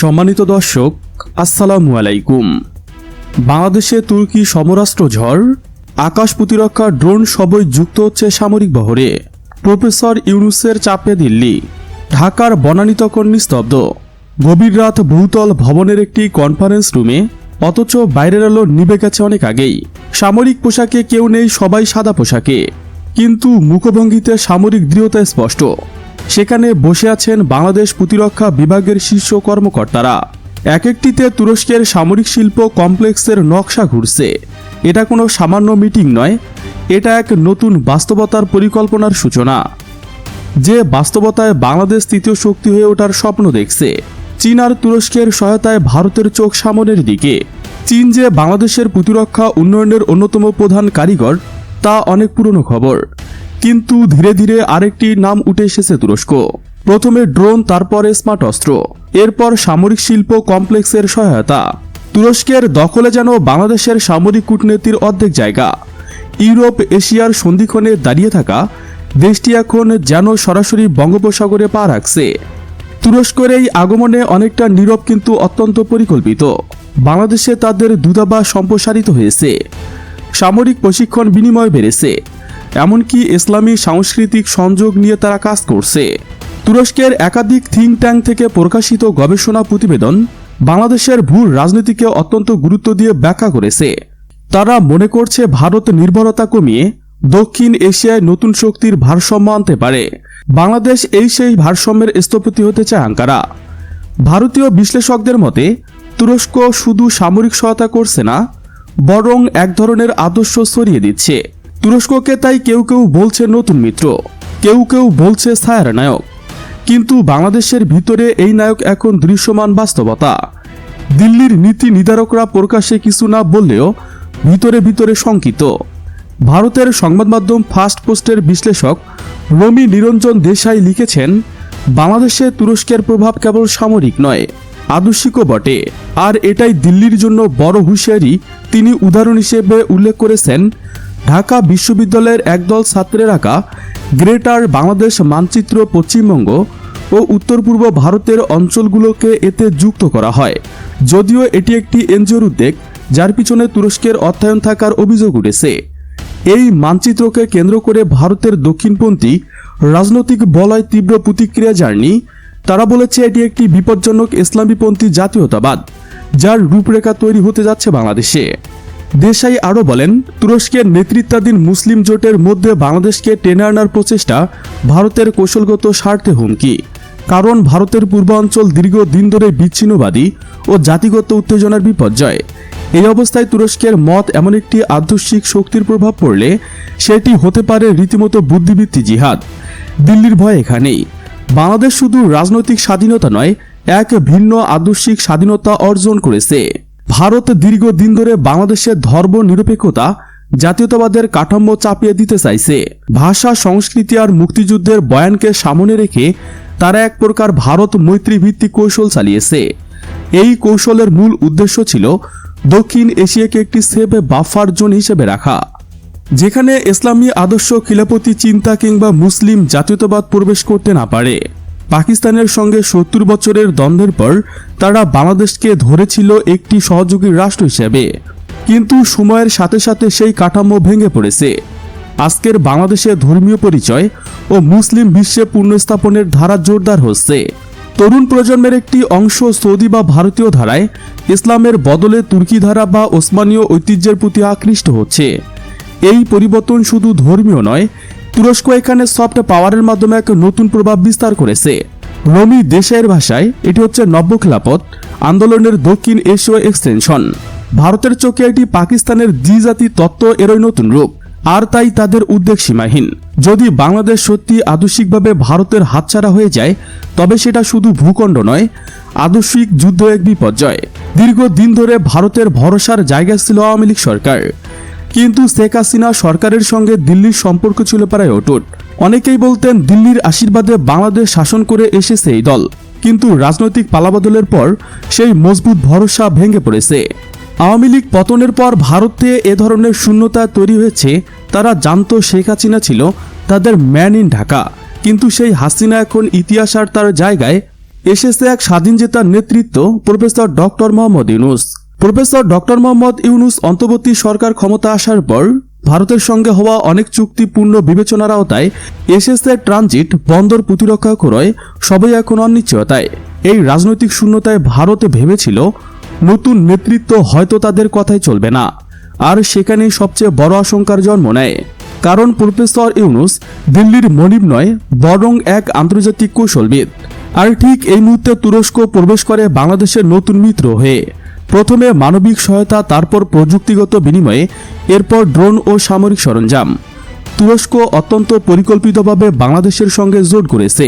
সম্মানিত দর্শক, আসসালামু আলাইকুম। বাংলাদেশে তুর্কি সমরাষ্ট্র ঝড়, আকাশ প্রতিরক্ষা ড্রোন সবই যুক্ত হচ্ছে সামরিক বহরে। প্রফেসর ইউনুসের চাপে দিল্লি, ঢাকার বনানী তখন নিস্তব্ধ। গভীর রাত বহুতল ভবনের একটি কনফারেন্স রুমে অথচ বাইরের আলো নিভে গেছে অনেক আগেই। সামরিক পোশাকে কেউ নেই সবাই সাদা পোশাকে। কিন্তু মুখভঙ্গিতে সামরিক দৃঢ়তা স্পষ্ট। সেখানে বসে আছেন বাংলাদেশ প্রতিরক্ষা বিভাগের শীর্ষ কর্মকর্তারা। এক একটিতে তুরস্কের সামরিক শিল্প কমপ্লেক্সের নকশা ঘুরছে। এটা কোনো সামান্য মিটিং নয়, এটা এক নতুন বাস্তবতার পরিকল্পনার সূচনা। যে বাস্তবতায় বাংলাদেশ তৃতীয় শক্তি হয়ে ওঠার স্বপ্ন দেখছে, চীন আর তুরস্কের সহায়তায় ভারতের চোখ সামনের দিকে। চীন যে বাংলাদেশের প্রতিরক্ষা উন্নয়নের অন্যতম প্রধান কারিগর, তা অনেক পুরনো খবর। কিন্তু ধীরে ধীরে আরেকটি নাম উঠে এসেছে তুরস্ক। প্রথমে ড্রোন, তারপরে স্মার্ট অস্ত্র। এরপর সামরিক শিল্প কমপ্লেক্সের সহায়তা। তুরস্কের দখলে যেন বাংলাদেশের সামরিক কূটনীতির অর্ধেক জায়গা। ইউরোপ এশিয়ার সন্ধিক্ষণে দাঁড়িয়ে থাকা দেশটি এখন যেন সরাসরি বঙ্গোপসাগরে পা রাখছে। তুরস্কের এই আগমনে অনেকটা নীরব কিন্তু অত্যন্ত পরিকল্পিত। বাংলাদেশে তাদের দূতাবাস সম্প্রসারিত হয়েছে। সামরিক প্রশিক্ষণ বিনিময় বেড়েছে। এমনকি ইসলামী সাংস্কৃতিক সংযোগ নিয়ে তারা কাজ করছে। তুরস্কের একাধিক থিঙ্ক ট্যাঙ্ক থেকে প্রকাশিত গবেষণা প্রতিবেদন বাংলাদেশের ভূ রাজনীতিকে অত্যন্ত গুরুত্ব দিয়ে ব্যাখ্যা করেছে। তারা মনে করছে ভারত নির্ভরতা কমিয়ে দক্ষিণ এশিয়ায় নতুন শক্তির ভারসাম্য আনতে পারে। বাংলাদেশ এই সেই ভারসাম্যের স্থপতি হতে চায় আঙ্কারা। ভারতীয় বিশ্লেষকদের মতে, তুরস্ক শুধু সামরিক সহায়তা করছে না, বরং এক ধরনের আদর্শ ছড়িয়ে দিচ্ছে। তুরস্ককে তাই কেউ কেউ বলছে নতুন মিত্র, কেউ কেউ বলছে ছায়ার নায়ক। কিন্তু বাংলাদেশের ভিতরে এই নায়ক এখন দৃশ্যমান বাস্তবতা। দিল্লির নীতি নির্ধারকরা প্রকাশ্যে কিছু না বললেও ভিতরে ভিতরে শঙ্কিত। ভারতের সংবাদ মাধ্যম ফাস্ট পোস্টের বিশ্লেষক রমি নিরঞ্জন দেশাই লিখেছেন, বাংলাদেশে তুরস্কের প্রভাব কেবল সামরিক নয়, আদর্শিকও বটে। আর এটাই দিল্লির জন্য বড় হুঁশিয়ারি, তিনি উদাহরণ হিসেবে উল্লেখ করেছেন ঢাকা বিশ্ববিদ্যালয়ের একদল ছাত্রের আঁকা গ্রেটার বাংলাদেশ মানচিত্র পশ্চিমবঙ্গ ও উত্তর পূর্ব ভারতের অঞ্চলগুলোকে এতে যুক্ত করা হয়। যদিও এটি একটি এনজিওর উদ্যোগ, যার পিছনে তুরস্কের অর্থায়ন থাকার অভিযোগ উঠেছে। এই মানচিত্রকে কেন্দ্র করে ভারতের দক্ষিণপন্থী রাজনৈতিক বলয় তীব্র প্রতিক্রিয়া জার্নি তারা বলেছে এটি একটি বিপজ্জনক ইসলামীপন্থী জাতীয়তাবাদ, যার রূপরেখা তৈরি হতে যাচ্ছে বাংলাদেশে। দেশাই আরও বলেন, তুরস্কের নেতৃত্বাধীন মুসলিম জোটের মধ্যে বাংলাদেশকে টেনে আনার প্রচেষ্টা ভারতের কৌশলগত স্বার্থে হুমকি। কারণ ভারতের পূর্বাঞ্চল দীর্ঘ দিন ধরে বিচ্ছিন্নবাদী ও জাতিগত উত্তেজনার বিপর্যয়। এই অবস্থায় তুরস্কের মত এমন একটি আদর্শিক শক্তির প্রভাব পড়লে সেটি হতে পারে রীতিমতো বুদ্ধিবৃত্তি জিহাদ। দিল্লির ভয় এখানেই। বাংলাদেশ শুধু রাজনৈতিক স্বাধীনতা নয়, এক ভিন্ন আদর্শিক স্বাধীনতা অর্জন করেছে। ভারত দীর্ঘদিন ধরে বাংলাদেশের ধর্ম নিরপেক্ষতা জাতীয়তাবাদের কাঠামো চাপিয়ে দিতে চাইছে। ভাষা, সংস্কৃতি আর মুক্তিযুদ্ধের বয়ানকে সামনে রেখে তারা এক প্রকার ভারত মৈত্রী ভিত্তিক কৌশল চালিয়েছে। এই কৌশলের মূল উদ্দেশ্য ছিল দক্ষিণ এশিয়াকে একটি সেফ বাফার জোন হিসেবে রাখা, যেখানে ইসলামী আদর্শ খিলাপতি চিন্তা কিংবা মুসলিম জাতীয়তাবাদ প্রবেশ করতে না পারে। পাকিস্তানের সঙ্গে সত্তর বছরের দ্বন্দ্বের পর তারা বাংলাদেশকে ধরেছিল একটি সহযোগী রাষ্ট্র হিসেবে। কিন্তু সময়ের সাথে সাথে সেই কাঠামো ভেঙে পড়েছে। আজকের বাংলাদেশে ধর্মীয় পরিচয় ও মুসলিম বিশ্বে পুনঃস্থাপনের ধারা জোরদার হচ্ছে। তরুণ প্রজন্মের একটি অংশ সৌদি বা ভারতীয় ধারায় ইসলামের বদলে তুর্কি ধারা বা ওসমানীয় ঐতিহ্যের প্রতি আকৃষ্ট হচ্ছে। এই পরিবর্তন শুধু ধর্মীয় নয়, তুরস্ক এখানে সফট পাওয়ারের মাধ্যমে এক নতুন প্রভাব বিস্তার করেছে। রমি দেশের ভাষায়, এটি হচ্ছে নব্য খেলাপথ, আন্দোলনের দক্ষিণ এশীয় এক্সটেনশন। ভারতের চোখে এটি পাকিস্তানের দ্বিজাতি তত্ত্ব এরই নতুন রূপ, আর তাই তাদের উদ্বেগ সীমাহীন। যদি বাংলাদেশ সত্যি আদর্শিকভাবে ভারতের হাতছাড়া হয়ে যায়, তবে সেটা শুধু ভূখণ্ড নয়, আদর্শিক যুদ্ধ এক বিপর্যয়। দীর্ঘদিন ধরে ভারতের ভরসার জায়গা ছিল আওয়ামী লীগ সরকার। কিন্তু শেখ হাসিনা সরকারের সঙ্গে দিল্লির সম্পর্ক ছিল প্রায় অটুট। অনেকেই বলতেন দিল্লির আশীর্বাদে বাংলাদেশ শাসন করে এসেছে এই দল। কিন্তু রাজনৈতিক পালাবদলের পর সেই মজবুত ভরসা ভেঙে পড়েছে। আওয়ামী লীগ পতনের পর ভারতে এ ধরনের শূন্যতা তৈরি হয়েছে, তারা জানতো শেখ হাসিনা ছিল তাদের ম্যান ইন ঢাকা। কিন্তু সেই হাসিনা এখন ইতিহাস আর তার জায়গায় এসেছে এক স্বাধীন জেতার নেতৃত্ব professor doctor Mohammad Yunus. Professor doctor Mohammad Yunus অন্তর্বর্তী সরকার ক্ষমতা আসার পর ভারতের সঙ্গে হওয়া অনেক চুক্তিপূর্ণ বিবেচনার আওতায় এসেছে ট্রানজিট, বন্দর প্রতিরক্ষা ক্রয়, সবই এখন অনিশ্চয়তায়। এই রাজনৈতিক শূন্যতায় ভারত ভেবেছিল, নতুন নেতৃত্ব হয়তো তাদের কথাই চলবে না। আর সেখানেই সবচেয়ে বড় আশঙ্কার জন্ম নেয়। কারণ প্রফেসর ইউনুস দিল্লির মনিব নয়, বরং এক আন্তর্জাতিক কৌশলবিদ। আর ঠিক এই মুহূর্তে তুরস্ক প্রবেশ করে বাংলাদেশের নতুন মিত্র হয়ে। প্রথমে মানবিক সহায়তা, তারপর প্রযুক্তিগত বিনিময়ে, এরপর ড্রোন ও সামরিক সরঞ্জাম। তুরস্ক অত্যন্ত পরিকল্পিতভাবে বাংলাদেশের সঙ্গে জোট করেছে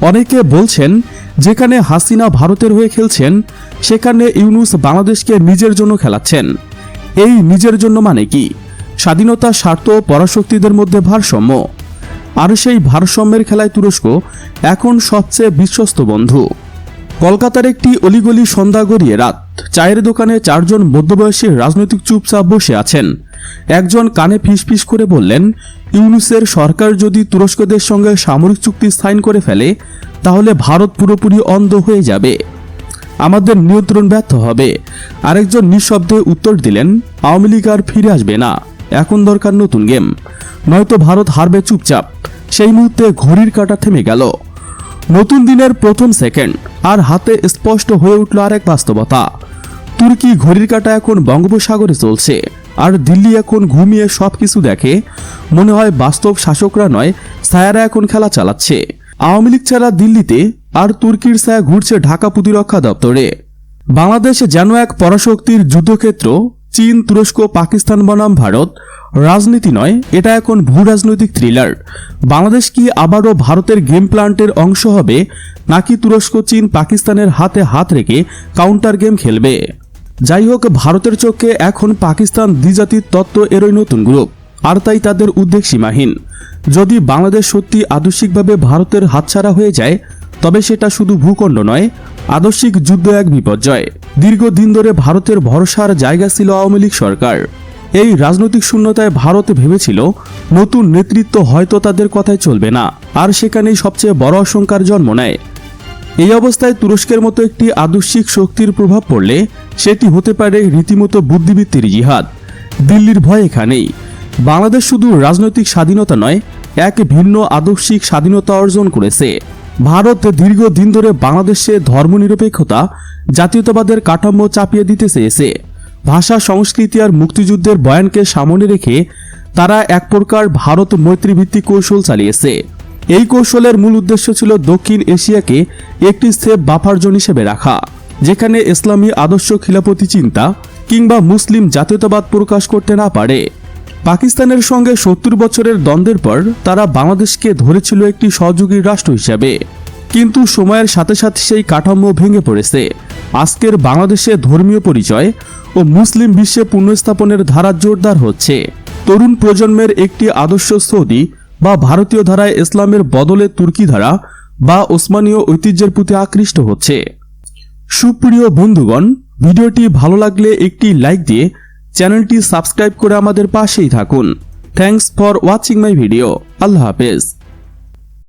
অনেকে বলছেন, যেখানে হাসিনা ভারতের হয়ে খেলছেন, সেখানে ইউনুস বাংলাদেশকে নিজের জন্য খেলাচ্ছেন। এই নিজের জন্য মানে কি? স্বাধীনতা, স্বার্থ পরাশক্তিদের মধ্যে ভারসাম্য। আর সেই ভারসাম্যের খেলায় তুরস্ক এখন সবচেয়ে বিশ্বস্ত বন্ধু। কলকাতার একটি অলিগলি সন্ধ্যা গড়িয়ে রাত। চায়ের দোকানে চারজন মধ্যবয়সী রাজনৈতিক চুপচাপ বসে আছেন। একজন কানে ফিসফিস করে বললেন, ইউনুসের সরকার যদি তুরস্কদের সঙ্গে সামরিক চুক্তি সাইন করে ফেলে, তাহলে ভারত পুরোপুরি অন্ধ হয়ে যাবে। আমাদের নিয়ন্ত্রণ ব্যর্থ হবে। আরেকজন নিঃশব্দে উত্তর দিলেন, আওয়ামী লীগ আর ফিরে আসবে না। এখন দরকার নতুন গেম। নয়তো ভারত হারবে চুপচাপ। সেই মুহূর্তে ঘড়ির কাঁটা থেমে গেল। নতুন দিনের প্রথম সেকেন্ড আর হাতে স্পষ্ট হয়ে উঠল আরেক বাস্তবতা। তুর্কি ঘড়ির কাঁটা এখন বঙ্গোপসাগরে চলছে, আর দিল্লি এখন ঘুমিয়ে সবকিছু দেখে মনে হয় বাস্তব শাসকরা নয়, ছায়ারা এখন খেলা চালাচ্ছে। আওয়ামী লীগ ছাড়া দিল্লিতে আর তুর্কির ছায়া ঘুরছে ঢাকা প্রতিরক্ষা দপ্তরে। বাংলাদেশ যেন এক পরাশক্তির যুদ্ধক্ষেত্র চীন, তুরস্ক, পাকিস্তান বনাম ভারত। রাজনীতি নয়, এটা এখন ভূ রাজনৈতিক থ্রিলার বাংলাদেশ কি আবারও ভারতের গেম প্ল্যান্টের অংশ হবে, নাকি তুরস্ক, চীন, পাকিস্তানের হাতে হাত রেখে কাউন্টার গেম খেলবে? যাই হোক, ভারতের চোখে এখন পাকিস্তান দ্বিজাতির তত্ত্ব এরই নতুন গ্রুপ আর তাই তাদের উদ্বেগ সীমাহীন। যদি বাংলাদেশ সত্যি আদর্শিকভাবে ভারতের হাতছাড়া হয়ে যায়, তবে সেটা শুধু ভূখণ্ড নয় আদর্শিক যুদ্ধ এক বিপর্যয়। দীর্ঘদিন ধরে ভারতের ভরসার জায়গা ছিল আওয়ামী লীগ সরকার। এই রাজনৈতিক শূন্যতায় ভারত ভেবেছিল, নতুন নেতৃত্ব হয়তো তাদের কথায় চলবে না, আর সেখানেই সবচেয়ে বড় আশঙ্কার জন্ম নেয়। এই অবস্থায় তুরস্কের মতো একটি আদর্শিক শক্তির প্রভাব পড়লে সেটি হতে পারে রীতিমতো বুদ্ধিবৃত্তির জিহাদ। দিল্লির ভয় এখানেই। বাংলাদেশ শুধু রাজনৈতিক স্বাধীনতা নয়, এক ভিন্ন আদর্শিক স্বাধীনতা অর্জন করেছে। ভারত দীর্ঘদিন ধরে বাংলাদেশে ধর্মনিরপেক্ষতা, জাতীয়তাবাদের কাঠামো চাপিয়ে দিতে চেয়েছে ভাষা, সংস্কৃতি আর মুক্তিযুদ্ধের বয়ানকে সামনে রেখে তারা এক প্রকার ভারত মৈত্রীভিত্তিক কৌশল চালিয়েছে। এই কৌশলের মূল উদ্দেশ্য ছিল দক্ষিণ এশিয়াকে একটি সেফ বাফার জোন হিসেবে রাখা, যেখানে ইসলামী আদর্শ খিলাপতি চিন্তা কিংবা মুসলিম জাতীয়তাবাদ প্রকাশ করতে না পারে। পাকিস্তানের সঙ্গে সত্তর বছরের দ্বন্দ্বের পর তারা বাংলাদেশকে ধরেছিল একটি সহযোগী রাষ্ট্র হিসেবে। কিন্তু সময়ের সাথে সাথে সেই কাঠামো ভেঙে পড়েছে। আজকের বাংলাদেশে ধর্মীয় পরিচয় ও মুসলিম বিশ্বে পুনঃস্থাপনের ধারা জোরদার হচ্ছে। তরুণ প্রজন্মের একটি আদর্শ সৌদি বা ভারতীয় ধারায় ইসলামের বদলে তুর্কি ধারা বা ওসমানীয় ঐতিহ্যের প্রতি আকৃষ্ট হচ্ছে। সুপ্রিয় বন্ধুগণ, ভিডিওটি ভালো লাগলে একটি লাইক দিয়ে চ্যানেলটি সাবস্ক্রাইব করে আমাদের পাশেই থাকুন। Thanks for watching my video আল্লাহ হাফেজ।